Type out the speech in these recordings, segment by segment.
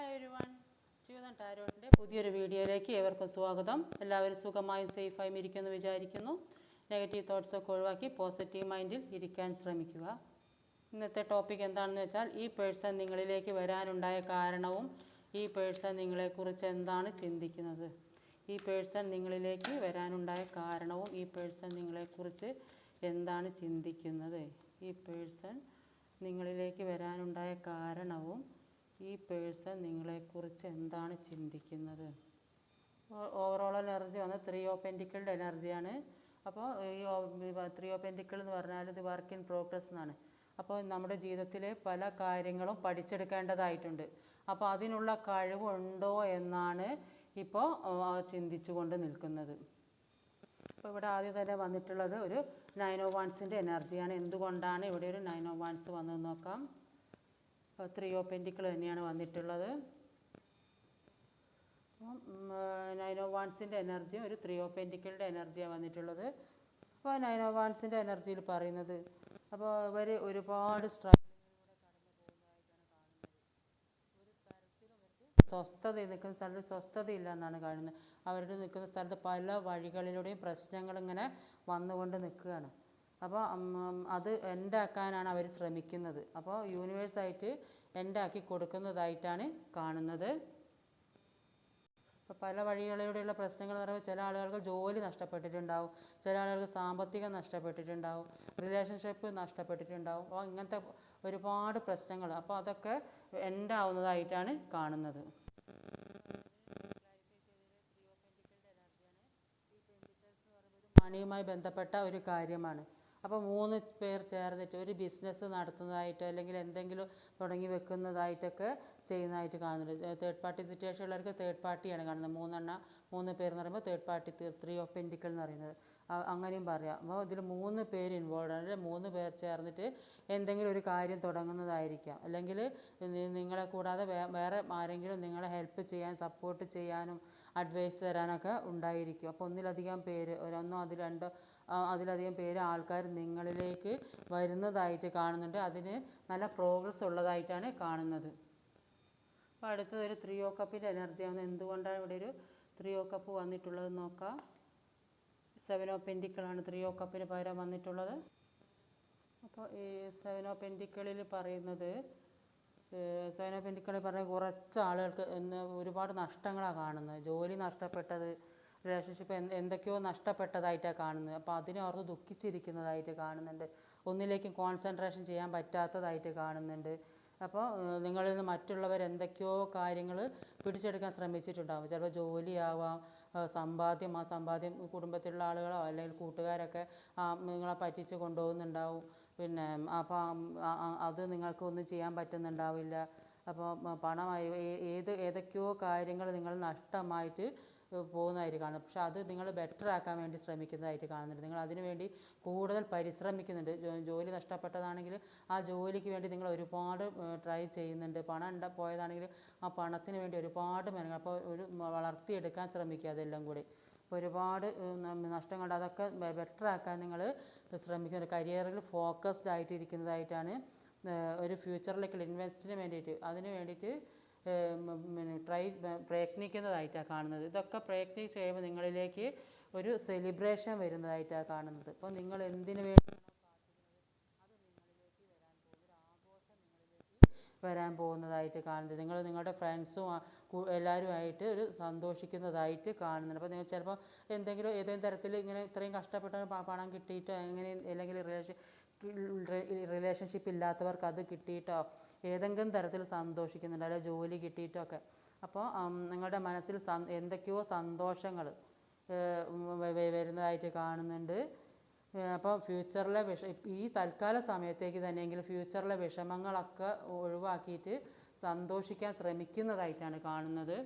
Hi every ജീവിതം ടാരോട്ടിന്റെ പുതിയൊരു വീഡിയോയിലേക്ക് ഏവർക്കും സ്വാഗതം. എല്ലാവരും സുഖമായും സേഫായും ഇരിക്കുമെന്ന് വിചാരിക്കുന്നു. നെഗറ്റീവ് തോട്ട്സ് ഒക്കെ ഒഴിവാക്കി പോസിറ്റീവ് മൈൻഡിൽ ഇരിക്കാൻ ശ്രമിക്കുക. ഇന്നത്തെ ടോപ്പിക് എന്താണെന്ന് വെച്ചാൽ ഈ പേഴ്സൺ നിങ്ങളിലേക്ക് വരാനുണ്ടായ കാരണവും ഈ പേഴ്സൺ നിങ്ങളെക്കുറിച്ച് എന്താണ് ചിന്തിക്കുന്നത്? ഈ പേഴ്സൺ നിങ്ങളിലേക്ക് വരാനുണ്ടായ കാരണവും ഈ പേഴ്സൺ നിങ്ങളെക്കുറിച്ച് എന്താണ് ചിന്തിക്കുന്നത്? ഈ പേഴ്സൺ നിങ്ങളിലേക്ക് വരാനുണ്ടായ കാരണവും ഈ പേഴ്സൺ നിങ്ങളെക്കുറിച്ച് എന്താണ് ചിന്തിക്കുന്നത്? ഓവറോൾ എനർജി വന്ന് ത്രീ ഓഫ് പെന്റിക്കിളുടെ എനർജിയാണ് അപ്പോൾ ഈ ത്രീ ഓഫ് പെന്റിക്കിൾ എന്ന് പറഞ്ഞാൽ ഇത് വർക്ക് ഇൻ പ്രോഗ്രസ് എന്നാണ്. അപ്പോൾ നമ്മുടെ ജീവിതത്തിലെ പല കാര്യങ്ങളും പഠിച്ചെടുക്കേണ്ടതായിട്ടുണ്ട്. അപ്പോൾ അതിനുള്ള കഴിവുണ്ടോ എന്നാണ് ഇപ്പോൾ ചിന്തിച്ചു കൊണ്ട് നിൽക്കുന്നത്. അപ്പോൾ ഇവിടെ ആദ്യം തന്നെ വന്നിട്ടുള്ളത് ഒരു നയൻ ഓ വൺസിന്റെ എനർജിയാണ് എന്തുകൊണ്ടാണ് ഇവിടെ ഒരു നയൻ ഓ വൺസ് വന്നതെന്ന് നോക്കാം. ത്രീ ഓ പെന്റിക്കിൾ തന്നെയാണ് വന്നിട്ടുള്ളത്. നയൻ ഓ വൺസിന്റെ എനർജിയും ഒരു ത്രീ ഓ പെന്റിക്കിളുടെ എനർജിയാണ് വന്നിട്ടുള്ളത്. അപ്പോൾ നയൻ ഓ എനർജിയിൽ പറയുന്നത് അപ്പോൾ ഇവർ ഒരുപാട് സ്വസ്ഥത നിൽക്കുന്ന സ്ഥലത്ത് സ്വസ്ഥതയില്ല എന്നാണ് കാണുന്നത്. അവരുടെ നിൽക്കുന്ന സ്ഥലത്ത് പല വഴികളിലൂടെയും പ്രശ്നങ്ങൾ ഇങ്ങനെ വന്നുകൊണ്ട് നിൽക്കുകയാണ്. അപ്പോൾ അത് എന്റെ അവർ ശ്രമിക്കുന്നത്. അപ്പോൾ യൂണിവേഴ്സായിട്ട് എന്റെ ആക്കി കൊടുക്കുന്നതായിട്ടാണ് കാണുന്നത്. ഇപ്പോൾ പല വഴികളിലൂടെയുള്ള പ്രശ്നങ്ങൾ എന്ന് പറയുമ്പോൾ ചില ആളുകൾക്ക് ജോലി നഷ്ടപ്പെട്ടിട്ടുണ്ടാവും. ചില ആളുകൾക്ക് സാമ്പത്തികം നഷ്ടപ്പെട്ടിട്ടുണ്ടാവും. റിലേഷൻഷിപ്പ് നഷ്ടപ്പെട്ടിട്ടുണ്ടാവും. അപ്പോൾ ഇങ്ങനത്തെ ഒരുപാട് പ്രശ്നങ്ങൾ. അപ്പോൾ അതൊക്കെ എൻഡാവുന്നതായിട്ടാണ് കാണുന്നത്. മണിയുമായി ബന്ധപ്പെട്ട ഒരു കാര്യമാണ് അപ്പോൾ മൂന്ന് പേർ ചേർന്നിട്ട് ഒരു ബിസിനസ് നടത്തുന്നതായിട്ടോ അല്ലെങ്കിൽ എന്തെങ്കിലും തുടങ്ങി വെക്കുന്നതായിട്ടൊക്കെ ചെയ്യുന്നതായിട്ട് കാണുന്നുണ്ട്. തേർഡ് പാർട്ടി സിറ്റുവേഷൻ ഉള്ളവർക്ക് തേർഡ് പാർട്ടിയാണ് കാണുന്നത്. മൂന്നെണ്ണം മൂന്ന് പേർ എന്ന് പറയുമ്പോൾ third party three of pentacle എന്ന് പറയുന്നത്. അങ്ങനെയും പറയാം. അപ്പോൾ ഇതിൽ മൂന്ന് പേര് ഇൻവോൾവ് ആണ്. മൂന്ന് പേർ ചേർന്നിട്ട് എന്തെങ്കിലും ഒരു കാര്യം തുടങ്ങുന്നതായിരിക്കാം. അല്ലെങ്കിൽ നിങ്ങളെ കൂടാതെ വേറെ ആരെങ്കിലും നിങ്ങളെ ഹെൽപ്പ് ചെയ്യാൻ സപ്പോർട്ട് ചെയ്യാനും അഡ്വൈസ് തരാനൊക്കെ ഉണ്ടായിരിക്കും. അപ്പോൾ ഒന്നിലധികം പേര് ഒന്നോ അതിൽ രണ്ടോ അതിലധികം പേര് ആൾക്കാർ നിങ്ങളിലേക്ക് വരുന്നതായിട്ട് കാണുന്നുണ്ട്. അതിന് നല്ല പ്രോഗ്രസ് ഉള്ളതായിട്ടാണ് കാണുന്നത്. അപ്പോൾ അടുത്തത് ഒരു ത്രീ ഓ കപ്പിന്റെ എനർജിയാണ് എന്തുകൊണ്ടാണ് ഇവിടെ ഒരു ത്രീ ഓ കപ്പ് വന്നിട്ടുള്ളത് നോക്കാം. സെവൻ ഓ പെന്റിക്കിളാണ് ത്രീ ഓ കപ്പിന് പകരം വന്നിട്ടുള്ളത്. അപ്പോൾ ഈ സെവൻ ഓ പെന്റിക്കിളിൽ പറയുന്നത് സെവൻ ഓ പെന്റിക്കിളിൽ പറഞ്ഞ കുറച്ച് ആളുകൾക്ക് ഒരുപാട് നഷ്ടങ്ങളാണ് കാണുന്നത്. ജോലി നഷ്ടപ്പെട്ടത് റിലേഷൻഷിപ്പ് എന്തൊക്കെയോ നഷ്ടപ്പെട്ടതായിട്ടാണ് കാണുന്നത്. അപ്പോൾ അതിനെ ഓർത്ത് ദുഃഖിച്ചിരിക്കുന്നതായിട്ട് കാണുന്നുണ്ട്. ഒന്നിലേക്കും കോൺസെൻട്രേഷൻ ചെയ്യാൻ പറ്റാത്തതായിട്ട് കാണുന്നുണ്ട്. അപ്പോൾ നിങ്ങളിൽ നിന്ന് മറ്റുള്ളവർ എന്തൊക്കെയോ കാര്യങ്ങൾ പിടിച്ചെടുക്കാൻ ശ്രമിച്ചിട്ടുണ്ടാകും ചിലപ്പോൾ ജോലിയാവാം സമ്പാദ്യം ആ സമ്പാദ്യം കുടുംബത്തിലുള്ള ആളുകളോ അല്ലെങ്കിൽ കൂട്ടുകാരൊക്കെ നിങ്ങളെ പറ്റിച്ച് കൊണ്ടുപോകുന്നുണ്ടാവും. പിന്നെ അപ്പോൾ അത് നിങ്ങൾക്ക് ഒന്നും ചെയ്യാൻ പറ്റുന്നുണ്ടാവില്ല. അപ്പോൾ പണമായി ഏത് ഏതൊക്കെയോ കാര്യങ്ങൾ നിങ്ങൾ നഷ്ടമായിട്ട് പോകുന്നതായിട്ട് കാണുന്നത്. പക്ഷെ അത് നിങ്ങൾ ബെറ്റർ ആക്കാൻ വേണ്ടി ശ്രമിക്കുന്നതായിട്ട് കാണുന്നുണ്ട്. നിങ്ങൾ അതിനു വേണ്ടി കൂടുതൽ പരിശ്രമിക്കുന്നുണ്ട്. ജോലി നഷ്ടപ്പെട്ടതാണെങ്കിൽ ആ ജോലിക്ക് വേണ്ടി നിങ്ങൾ ഒരുപാട് ട്രൈ ചെയ്യുന്നുണ്ട്. പണം ഉണ്ട പോയതാണെങ്കിൽ ആ പണത്തിന് വേണ്ടി ഒരുപാട് മെനങ്ങൾ അപ്പോൾ ഒരു വളർത്തിയെടുക്കാൻ ശ്രമിക്കുക അതെല്ലാം കൂടി. ഒരുപാട് നഷ്ടങ്ങളുണ്ട്. അതൊക്കെ ബെറ്റർ ആക്കാൻ നിങ്ങൾ ശ്രമിക്കുന്നുണ്ട്. കരിയറിൽ ഫോക്കസ്ഡ് ആയിട്ടിരിക്കുന്നതായിട്ടാണ് ഒരു ഫ്യൂച്ചറിലേക്കുള്ള ഇൻവെസ്റ്റിന് വേണ്ടിയിട്ട് അതിന് വേണ്ടിയിട്ട് ട്രൈ പ്രയത്നിക്കുന്നതായിട്ടാണ് കാണുന്നത്. ഇതൊക്കെ പ്രയത്നിച്ച് കഴിയുമ്പോൾ നിങ്ങളിലേക്ക് ഒരു സെലിബ്രേഷൻ വരുന്നതായിട്ടാണ് കാണുന്നത്. അപ്പോൾ നിങ്ങൾ എന്തിനു വേണ്ടി വരാൻ പോകുന്നതായിട്ട് കാണുന്നത്. നിങ്ങൾ നിങ്ങളുടെ ഫ്രണ്ട്സും എല്ലാവരുമായിട്ട് ഒരു സന്തോഷിക്കുന്നതായിട്ട് കാണുന്നുണ്ട്. അപ്പോൾ നിങ്ങൾ ചിലപ്പോൾ എന്തെങ്കിലും ഏതെങ്കിലും തരത്തിൽ ഇങ്ങനെ ഇത്രയും കഷ്ടപ്പെട്ട് പണം കിട്ടിയിട്ടോ എങ്ങനെ അല്ലെങ്കിൽ റിലേഷൻ റിലേഷൻഷിപ്പ് ഇല്ലാത്തവർക്ക് അത് കിട്ടിയിട്ടോ ഏതെങ്കിലും തരത്തിൽ സന്തോഷിക്കുന്നുണ്ട് അല്ലെങ്കിൽ ജോലി കിട്ടിയിട്ടൊക്കെ. അപ്പോൾ നിങ്ങളുടെ മനസ്സിൽ എന്തൊക്കെയോ സന്തോഷങ്ങൾ വരുന്നതായിട്ട് കാണുന്നുണ്ട്. അപ്പോൾ ഫ്യൂച്ചറിലെ വിഷ ഈ തൽക്കാല സമയത്തേക്ക് തന്നെയെങ്കിലും ഫ്യൂച്ചറിലെ വിഷമങ്ങളൊക്കെ ഒഴിവാക്കിയിട്ട് സന്തോഷിക്കാൻ ശ്രമിക്കുന്നതായിട്ടാണ് കാണുന്നത്.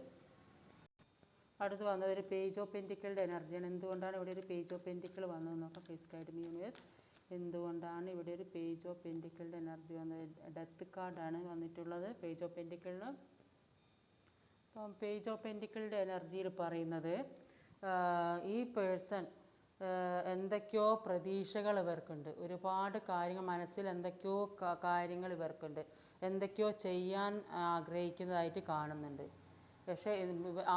അടുത്ത് വന്നത് ഒരു പേജ് ഓഫ് പെന്റിക്കളുടെ എനർജിയാണ് എന്തുകൊണ്ടാണ് ഇവിടെ ഒരു പേജ് ഓഫ് പെന്റിക്കൾ വന്നത് നോക്കാം പ്ലീസ് ഗൈഡ് മീ യൂണിവേഴ്സ് എന്തുകൊണ്ടാണ് ഇവിടെ ഒരു പേജ് ഓഫ് പെന്റിക്കിളുടെ എനർജി വന്നത്? ഡെത്ത് കാർഡാണ് വന്നിട്ടുള്ളത് പേജ് ഓഫ് പെന്റിക്കിളിന് അപ്പം പേജ് ഓഫ് പെന്റിക്കിളുടെ എനർജിയിൽ പറയുന്നത് ഈ പേഴ്സൺ എന്തൊക്കെയോ പ്രതീക്ഷകൾ ഇവർക്കുണ്ട്. ഒരുപാട് കാര്യങ്ങൾ മനസ്സിൽ എന്തൊക്കെയോ കാര്യങ്ങൾ ഇവർക്കുണ്ട്. എന്തൊക്കെയോ ചെയ്യാൻ ആഗ്രഹിക്കുന്നതായിട്ട് കാണുന്നുണ്ട്. പക്ഷേ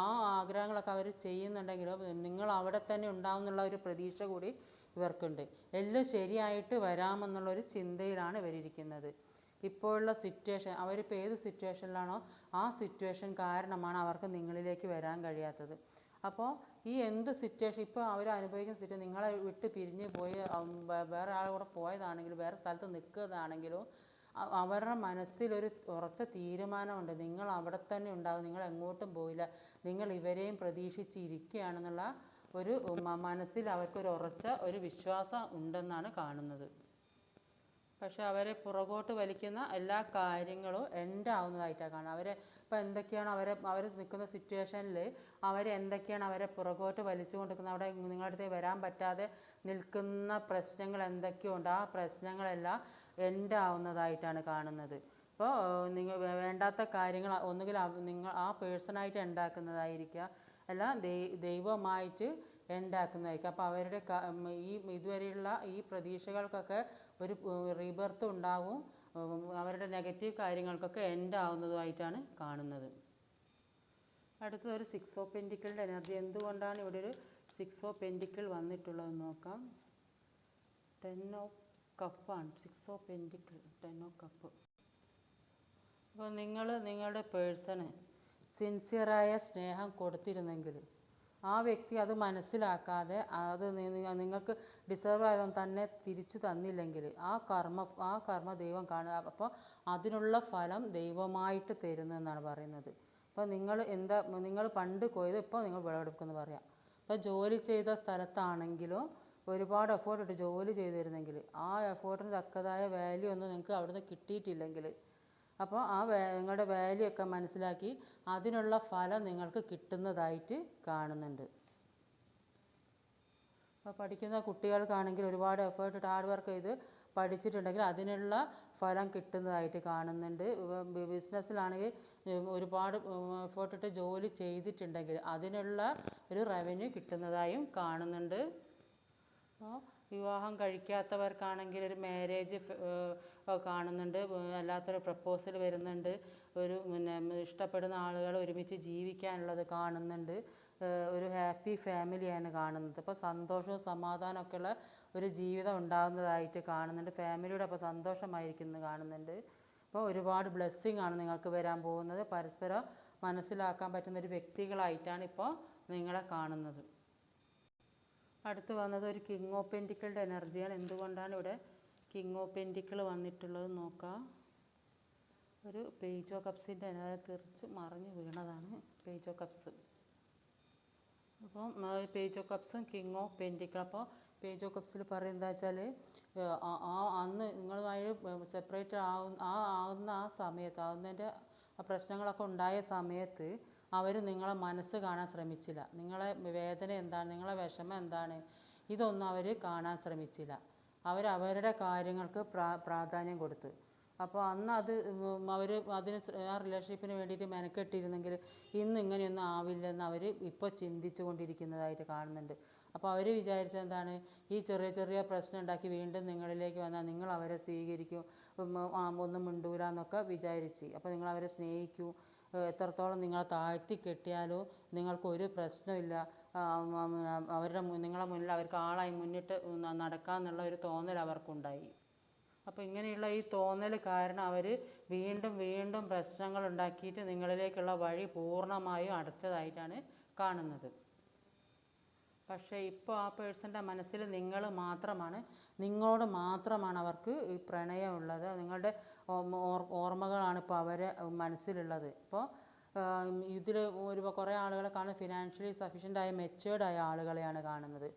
ആ ആഗ്രഹങ്ങളൊക്കെ അവർ ചെയ്യുന്നുണ്ടെങ്കിലും നിങ്ങൾ അവിടെ തന്നെ ഉണ്ടാവും എന്നുള്ള ഒരു പ്രതീക്ഷ കൂടി ഇവർക്കുണ്ട്. എല്ലാം ശരിയായിട്ട് വരാമെന്നുള്ളൊരു ചിന്തയിലാണ് ഇവരിയ്ക്കുന്നത് ഇപ്പോഴുള്ള സിറ്റുവേഷൻ അവരിപ്പോൾ ഏത് സിറ്റുവേഷനിലാണോ ആ സിറ്റുവേഷൻ കാരണമാണ് അവർക്ക് നിങ്ങളിലേക്ക് വരാൻ കഴിയാത്തത്. അപ്പോൾ ഈ എന്ത് സിറ്റുവേഷൻ ഇപ്പോൾ അവർ അനുഭവിക്കുന്ന സിറ്റുവേഷൻ നിങ്ങളെ വിട്ട് പിരിഞ്ഞ് പോയി വേറെ ആളുടെ കൂടെ പോയതാണെങ്കിലും വേറെ സ്ഥലത്ത് നിൽക്കുന്നതാണെങ്കിലും അവരുടെ മനസ്സിലൊരു ഉറച്ച തീരുമാനമുണ്ട്. നിങ്ങൾ അവിടെ തന്നെ ഉണ്ടാകും നിങ്ങൾ എങ്ങോട്ടും പോയില്ല. നിങ്ങൾ ഇവരെയും പ്രതീക്ഷിച്ച് ഇരിക്കുകയാണെന്നുള്ള ഒരു മനസ്സിൽ അവർക്കൊരു ഉറച്ച ഒരു വിശ്വാസം ഉണ്ടെന്നാണ് കാണുന്നത്. പക്ഷെ അവരെ പുറകോട്ട് വലിക്കുന്ന എല്ലാ കാര്യങ്ങളും എന്റെ ആവുന്നതായിട്ടാണ് കാണുന്നത്. അവരെ ഇപ്പോൾ എന്തൊക്കെയാണ് അവരെ അവർ നിൽക്കുന്ന സിറ്റുവേഷനിൽ അവരെ എന്തൊക്കെയാണ് അവരെ പുറകോട്ട് വലിച്ചു കൊണ്ടിരിക്കുന്നത് അവിടെ നിങ്ങളുടെ അടുത്ത് വരാൻ പറ്റാതെ നിൽക്കുന്ന പ്രശ്നങ്ങൾ എന്തൊക്കെയുണ്ട്? ആ പ്രശ്നങ്ങളെല്ലാം എന്റെ ആവുന്നതായിട്ടാണ് കാണുന്നത് അപ്പോൾ നിങ്ങൾ വേണ്ടാത്ത കാര്യങ്ങൾ ഒന്നുകിൽ നിങ്ങൾ ആ പേഴ്സണായിട്ട് ഉണ്ടാക്കുന്നതായിരിക്കുക അല്ല ദൈവമായിട്ട് ഉണ്ടാക്കുന്നതായിരിക്കും. അപ്പോൾ അവരുടെ ഈ ഇതുവരെയുള്ള ഈ പ്രതീക്ഷകൾക്കൊക്കെ ഒരു റീബർത്ത് ഉണ്ടാവും. അവരുടെ നെഗറ്റീവ് കാര്യങ്ങൾക്കൊക്കെ എൻഡ് ആവുന്നതുമായിട്ടാണ് കാണുന്നത്. അടുത്തത് ഒരു സിക്സ് ഓഫ് പെന്റിക്കിളുടെ എനർജി എന്തുകൊണ്ടാണ് ഇവിടെ ഒരു സിക്സ് ഓഫ് പെന്റിക്കിൾ വന്നിട്ടുള്ളതെന്ന് നോക്കാം. ടെൻ ഓഫ് കപ്പാണ് six of pentacle ten of cup അപ്പോൾ നിങ്ങൾ നിങ്ങളുടെ പേഴ്സണ് സിൻസിയറായ സ്നേഹം കൊടുത്തിരുന്നെങ്കിൽ ആ വ്യക്തി അത് മനസ്സിലാക്കാതെ അത് നിങ്ങൾക്ക് ഡിസേർവ് ആയതൊന്നും തന്നെ തിരിച്ചു തന്നില്ലെങ്കിൽ ആ കർമ്മ ആ കർമ്മ ദൈവം കാണുക. അപ്പോൾ അതിനുള്ള ഫലം ദൈവമായിട്ട് തരുന്നു എന്നാണ് പറയുന്നത്. അപ്പോൾ നിങ്ങൾ എന്താ നിങ്ങൾ പണ്ട് കൊയ്ത് ഇപ്പോൾ നിങ്ങൾ വിളവെടുക്കുമെന്ന് പറയാം. ഇപ്പോൾ ജോലി ചെയ്ത സ്ഥലത്താണെങ്കിലും ഒരുപാട് എഫേർട്ട് ഇട്ട് ജോലി ചെയ്തിരുന്നെങ്കിൽ ആ എഫേർട്ടിന് തക്കതായ വാല്യൂ ഒന്നും നിങ്ങൾക്ക് അവിടുന്ന് കിട്ടിയിട്ടില്ലെങ്കിൽ അപ്പോൾ ആ നിങ്ങളുടെ വാല്യൂ ഒക്കെ മനസ്സിലാക്കി അതിനുള്ള ഫലം നിങ്ങൾക്ക് കിട്ടുന്നതായിട്ട് കാണുന്നുണ്ട്. അപ്പോൾ പഠിക്കുന്ന കുട്ടികൾക്കാണെങ്കിൽ ഒരുപാട് എഫേർട്ട് ഇട്ട് ഹാർഡ് വർക്ക് ചെയ്ത് പഠിച്ചിട്ടുണ്ടെങ്കിൽ അതിനുള്ള ഫലം കിട്ടുന്നതായിട്ട് കാണുന്നുണ്ട്. ബിസിനസ്സിലാണെങ്കിൽ ഒരുപാട് എഫേർട്ട് ഇട്ട് ജോലി ചെയ്തിട്ടുണ്ടെങ്കിൽ അതിനുള്ള ഒരു റവന്യൂ കിട്ടുന്നതായും കാണുന്നുണ്ട്. അപ്പോൾ വിവാഹം കഴിക്കാത്തവർക്കാണെങ്കിൽ ഒരു മാരേജ് കാണുന്നുണ്ട്. അല്ലാത്തൊരു പ്രപ്പോസൽ വരുന്നുണ്ട്. ഒരു പിന്നെ ഇഷ്ടപ്പെടുന്ന ആളുകൾ ഒരുമിച്ച് ജീവിക്കാനുള്ളത് കാണുന്നുണ്ട്. ഒരു ഹാപ്പി ഫാമിലിയാണ് കാണുന്നത്. അപ്പോൾ സന്തോഷവും സമാധാനവും ഉള്ള ഒരു ജീവിതം ഉണ്ടാകുന്നതായിട്ട് കാണുന്നുണ്ട്. ഫാമിലിയുടെ അപ്പോൾ സന്തോഷമായിരിക്കുന്നത് കാണുന്നുണ്ട്. അപ്പോൾ ഒരുപാട് ബ്ലെസ്സിങ് ആണ് നിങ്ങൾക്ക് വരാൻ പോകുന്നത്. പരസ്പരം മനസ്സിലാക്കാൻ പറ്റുന്ന ഒരു വ്യക്തികളായിട്ടാണ് ഇപ്പോൾ നിങ്ങളെ കാണുന്നത്. അടുത്ത് വന്നത് ഒരു കിങ് ഓഫ് പെന്റിക്കളുടെ എനർജിയാണ് എന്തുകൊണ്ടാണ് ഇവിടെ കിങ് ഓഫ് പെന്റിക്കിൾ വന്നിട്ടുള്ളത് നോക്കാം. ഒരു പേജ് ഓഫ് കപ്സിന്റെ അതിനകത്ത് തെറിച്ച് മറിഞ്ഞ് വീണതാണ് പേജ് ഓഫ് കപ്സ് അപ്പം പേജ് ഓഫ് കപ്സും കിങ് ഓഫ് പെന്റിക്കിൾ അപ്പോൾ പേജ് ഓഫ് കപ്സിൽ പറയുന്നത് വെച്ചാൽ ആ അന്ന് നിങ്ങളുമായി സെപ്പറേറ്റ് ആവുന്ന ആ ആവുന്ന ആ സമയത്ത് ആവുന്നതിന്റെ പ്രശ്നങ്ങളൊക്കെ ഉണ്ടായ സമയത്ത് അവർ നിങ്ങളെ മനസ്സ് കാണാൻ ശ്രമിച്ചില്ല. നിങ്ങളെ വേദന എന്താണ്? നിങ്ങളെ വിഷമം എന്താണ്? ഇതൊന്നും അവർ കാണാൻ ശ്രമിച്ചില്ല. അവർ അവരുടെ കാര്യങ്ങൾക്ക് പ്രാ പ്രാധാന്യം കൊടുത്ത്. അപ്പോൾ അന്ന് അത് അവർ അതിന് ആ റിലേഷൻഷിപ്പിന് വേണ്ടിയിട്ട് മെനക്കെട്ടിരുന്നെങ്കിൽ ഇന്ന് ഇങ്ങനെയൊന്നും ആവില്ലെന്ന് അവർ ഇപ്പോൾ ചിന്തിച്ചു കൊണ്ടിരിക്കുന്നതായിട്ട് കാണുന്നുണ്ട്. അപ്പോൾ അവർ വിചാരിച്ചത് എന്താണ്? ഈ ചെറിയ ചെറിയ പ്രശ്നം ഉണ്ടാക്കി വീണ്ടും നിങ്ങളിലേക്ക് വന്നാൽ നിങ്ങൾ അവരെ സ്വീകരിക്കും ഒന്നും മിണ്ടൂല എന്നൊക്കെ വിചാരിച്ച്. അപ്പോൾ നിങ്ങൾ അവരെ സ്നേഹിക്കൂ. എത്രത്തോളം നിങ്ങളെ താഴ്ത്തി കെട്ടിയാലോ നിങ്ങൾക്ക് ഒരു പ്രശ്നമില്ല അവരുടെ നിങ്ങളുടെ മുന്നിൽ അവർക്ക് ആളായി മുന്നിട്ട് നടക്കാമെന്നുള്ള ഒരു തോന്നൽ അവർക്കുണ്ടായി. അപ്പോൾ ഇങ്ങനെയുള്ള ഈ തോന്നൽ കാരണം അവർ വീണ്ടും വീണ്ടും പ്രശ്നങ്ങൾ ഉണ്ടാക്കിയിട്ട് നിങ്ങളിലേക്കുള്ള വഴി പൂർണമായും അടച്ചതായിട്ടാണ് കാണുന്നത്. പക്ഷേ ഇപ്പോൾ ആ പേഴ്സന്റെ മനസ്സിൽ നിങ്ങൾ മാത്രമാണ് നിങ്ങളോട് മാത്രമാണ് അവർക്ക് ഈ പ്രണയമുള്ളത്. നിങ്ങളുടെ ഓർമ്മകളാണ് ഇപ്പോൾ അവരെ മനസ്സിലുള്ളത്. ഇപ്പോൾ ഇതിൽ ഒരു കുറേ ആളുകളെ കാണുന്നത് ഫിനാൻഷ്യലി സഫീഷ്യന്റ് ആയ മെച്ചുവേർഡ് ആയ ആളുകളെയാണ് കാണുന്നത്.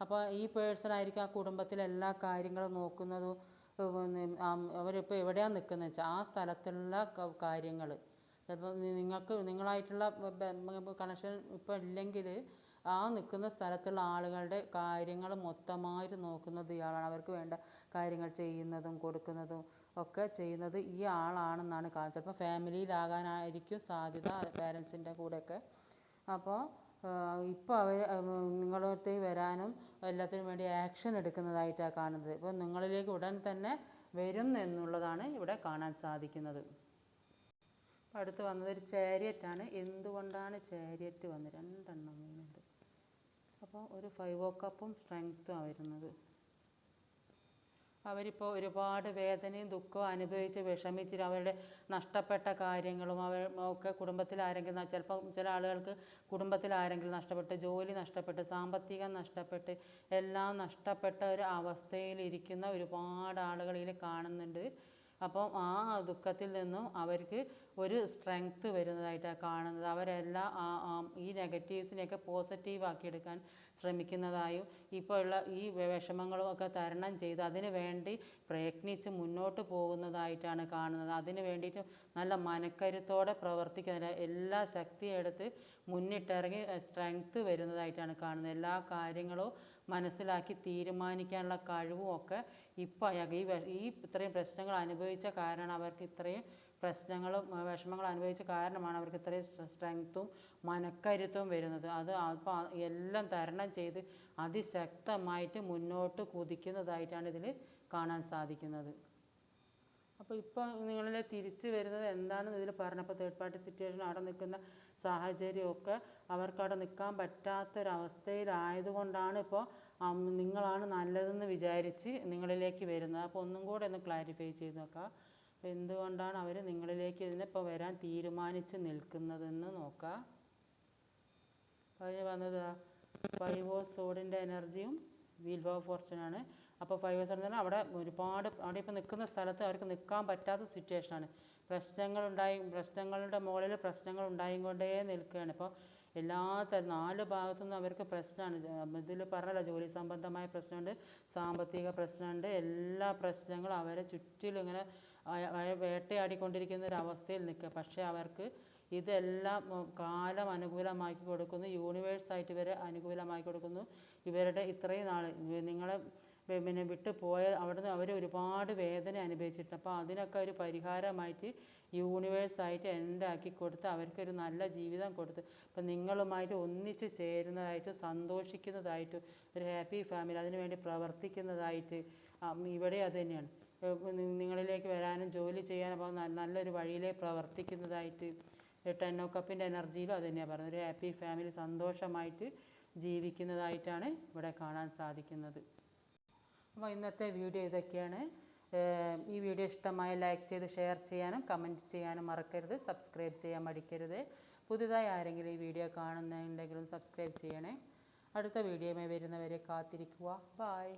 അപ്പോൾ ഈ പേഴ്സൺ ആയിരിക്കും ആ കുടുംബത്തിലെ എല്ലാ കാര്യങ്ങളും നോക്കുന്നതും പിന്നെ അവരിപ്പോൾ എവിടെയാണ് നിൽക്കുന്നത് വെച്ചാൽ ആ സ്ഥലത്തുള്ള കാര്യങ്ങൾ ചിലപ്പോൾ നിങ്ങൾക്ക് നിങ്ങളായിട്ടുള്ള കണക്ഷൻ ഇപ്പോൾ ഇല്ലെങ്കിൽ ആ നിൽക്കുന്ന സ്ഥലത്തുള്ള ആളുകളുടെ കാര്യങ്ങൾ മൊത്തമായിട്ട് നോക്കുന്നത് ഇയാളാണ്. അവർക്ക് വേണ്ട കാര്യങ്ങൾ ചെയ്യുന്നതും കൊടുക്കുന്നതും ഒക്കെ ചെയ്യുന്നത് ഈ ആളാണെന്നാണ് കാണുന്നത് ചിലപ്പോൾ ഫാമിലിയിലാകാനായിരിക്കും സാധ്യത പേരൻസിന്റെ കൂടെയൊക്കെ. അപ്പോൾ ഇപ്പോൾ അവർ നിങ്ങളടുത്തേക്ക് വരാനും എല്ലാത്തിനും വേണ്ടി ആക്ഷൻ എടുക്കുന്നതായിട്ടാണ് കാണുന്നത്. ഇപ്പോൾ നിങ്ങളിലേക്ക് ഉടൻ തന്നെ വരും എന്നുള്ളതാണ് ഇവിടെ കാണാൻ സാധിക്കുന്നത്. അടുത്ത് വന്നത് ഒരു ചാരിയറ്റാണ് എന്തുകൊണ്ടാണ് ചാരിയറ്റ് വന്നത്? രണ്ടെണ്ണം വീണുണ്ട് അപ്പോൾ ഒരു ഫൈവ് ഓ കപ്പും സ്ട്രെങ്ത്തും വരുന്നത്. അവരിപ്പോൾ ഒരുപാട് വേദനയും ദുഃഖവും അനുഭവിച്ച് വിഷമിച്ചിട്ട് അവരുടെ നഷ്ടപ്പെട്ട കാര്യങ്ങളും അവർ ഒക്കെ കുടുംബത്തിൽ ആരെങ്കിലും ചിലപ്പോൾ ചില ആളുകൾക്ക് കുടുംബത്തിൽ ആരെങ്കിലും നഷ്ടപ്പെട്ട് ജോലി നഷ്ടപ്പെട്ട് സാമ്പത്തികം നഷ്ടപ്പെട്ട് എല്ലാം നഷ്ടപ്പെട്ട ഒരു അവസ്ഥയിൽ ഇരിക്കുന്ന ഒരുപാട് ആളുകൾ ഇതിൽ കാണുന്നുണ്ട്. അപ്പോൾ ആ ദുഃഖത്തിൽ നിന്നും അവർക്ക് ഒരു സ്ട്രെങ്ത് വരുന്നതായിട്ടാണ് കാണുന്നത്. അവരെല്ലാം ഈ നെഗറ്റീവ്സിനെയൊക്കെ പോസിറ്റീവ് ആക്കിയെടുക്കാൻ ശ്രമിക്കുന്നതായും ഇപ്പോൾ ഉള്ള ഈ വിഷമങ്ങളും ഒക്കെ തരണം ചെയ്ത് അതിന് വേണ്ടി പ്രയത്നിച്ച് മുന്നോട്ട് പോകുന്നതായിട്ടാണ് കാണുന്നത്. അതിന് വേണ്ടിയിട്ട് നല്ല മനക്കരുത്തോടെ പ്രവർത്തിക്കുന്ന എല്ലാ ശക്തിയും എടുത്ത് മുന്നിട്ടിറങ്ങി സ്ട്രെങ്ത് വരുന്നതായിട്ടാണ് കാണുന്നത്. എല്ലാ കാര്യങ്ങളും മനസ്സിലാക്കി തീരുമാനിക്കാനുള്ള കഴിവും ഒക്കെ ഇപ്പോൾ ഈ ഈ ഇത്രയും പ്രശ്നങ്ങൾ അനുഭവിച്ച കാരണം അവർക്ക് ഇത്രയും പ്രശ്നങ്ങളും വിഷമങ്ങളും അനുഭവിച്ച കാരണമാണ് അവർക്ക് ഇത്രയും സ്ട്രെങ്ത്തും മനക്കരുത്തും വരുന്നത്. അത് അപ്പോൾ എല്ലാം തരണം ചെയ്ത് അതിശക്തമായിട്ട് മുന്നോട്ട് കുതിക്കുന്നതായിട്ടാണ് ഇതിൽ കാണാൻ സാധിക്കുന്നത്. അപ്പോൾ ഇപ്പോൾ നിങ്ങളിൽ തിരിച്ചു വരുന്നത് എന്താണെന്ന് ഇതിൽ പറഞ്ഞപ്പോൾ തേർഡ് പാർട്ടി സിറ്റുവേഷൻ അവിടെ നിൽക്കുന്ന സാഹചര്യമൊക്കെ അവർക്ക് അവിടെ നിൽക്കാൻ പറ്റാത്തൊരവസ്ഥയിലായതുകൊണ്ടാണ് ഇപ്പോൾ നിങ്ങളാണ് നല്ലതെന്ന് വിചാരിച്ച് നിങ്ങളിലേക്ക് വരുന്നത്. അപ്പോൾ ഒന്നും കൂടെ ഒന്ന് ക്ലാരിഫൈ ചെയ്ത് നോക്കാം എന്തുകൊണ്ടാണ് അവർ നിങ്ങളിലേക്ക് ഇതിനിപ്പോൾ വരാൻ തീരുമാനിച്ച് നിൽക്കുന്നതെന്ന് നോക്കാം. അതിന് വന്നത് ഫൈവ് ഓഫ് സോഡിന്റെ എനർജിയും വീൽ ഓഫ് ഫോർച്യൂണാണ് അപ്പോൾ ഫൈവ് ഓഫ് തന്നെ അവിടെ ഒരുപാട് അവിടെ ഇപ്പോൾ നിൽക്കുന്ന സ്ഥലത്ത് അവർക്ക് നിൽക്കാൻ പറ്റാത്ത സിറ്റുവേഷനാണ് പ്രശ്നങ്ങളുണ്ടായി പ്രശ്നങ്ങളുടെ മുകളിൽ പ്രശ്നങ്ങൾ ഉണ്ടായിക്കൊണ്ടേ നിൽക്കുകയാണ്. ഇപ്പോൾ എല്ലാ നാല് ഭാഗത്തു നിന്നും അവർക്ക് പ്രശ്നമാണ്. ഇതിൽ പറഞ്ഞല്ലോ ജോലി സംബന്ധമായ പ്രശ്നമുണ്ട് സാമ്പത്തിക പ്രശ്നമുണ്ട് എല്ലാ പ്രശ്നങ്ങളും അവരെ ചുറ്റിലും ഇങ്ങനെ വേട്ടയാടിക്കൊണ്ടിരിക്കുന്ന ഒരു അവസ്ഥയിൽ നിൽക്കുക. പക്ഷേ അവർക്ക് ഇതെല്ലാം കാലം അനുകൂലമാക്കി കൊടുക്കുന്നു. യൂണിവേഴ്സായിട്ട് ഇവരെ അനുകൂലമാക്കി കൊടുക്കുന്നു. ഇവരുടെ ഇത്രയും നാൾ നിങ്ങളെ പിന്നെ വിട്ടു പോയ അവിടുന്ന് അവർ ഒരുപാട് വേദന അനുഭവിച്ചിട്ടുണ്ട്. അപ്പോൾ അതിനൊക്കെ ഒരു പരിഹാരമായിട്ട് യൂണിവേഴ്സായിട്ട് ആക്കി കൊടുത്ത് അവർക്കൊരു നല്ല ജീവിതം കൊടുത്ത് അപ്പം നിങ്ങളുമായിട്ട് ഒന്നിച്ച് ചേരുന്നതായിട്ട് സന്തോഷിക്കുന്നതായിട്ട് ഒരു ഹാപ്പി ഫാമിലി അതിനുവേണ്ടി പ്രവർത്തിക്കുന്നതായിട്ട് ഇവിടെ അത് തന്നെയാണ്. നിങ്ങളിലേക്ക് വരാനും ജോലി ചെയ്യാനും നല്ലൊരു വഴിയിലേക്ക് പ്രവർത്തിക്കുന്നതായിട്ട് ടെൻ ഓ കപ്പിന്റെ എനർജിയിലും അത് തന്നെയാണ് പറയുന്നത് ഒരു ഹാപ്പി ഫാമിലി സന്തോഷമായിട്ട് ജീവിക്കുന്നതായിട്ടാണ് ഇവിടെ കാണാൻ സാധിക്കുന്നത്. അപ്പോൾ ഇന്നത്തെ വീഡിയോ ഇതൊക്കെയാണ്. ഈ വീഡിയോ ഇഷ്ടമായ ലൈക്ക് ചെയ്ത് ഷെയർ ചെയ്യാനും കമന്റ് ചെയ്യാനും മറക്കരുത്. സബ്സ്ക്രൈബ് ചെയ്യാൻ മടിക്കരുത്. പുതുതായി ആരെങ്കിലും ഈ വീഡിയോ കാണുന്നുണ്ടെങ്കിലും സബ്സ്ക്രൈബ് ചെയ്യണേ. അടുത്ത വീഡിയോയുമായി വരുന്നവരെ കാത്തിരിക്കുക. ബായ്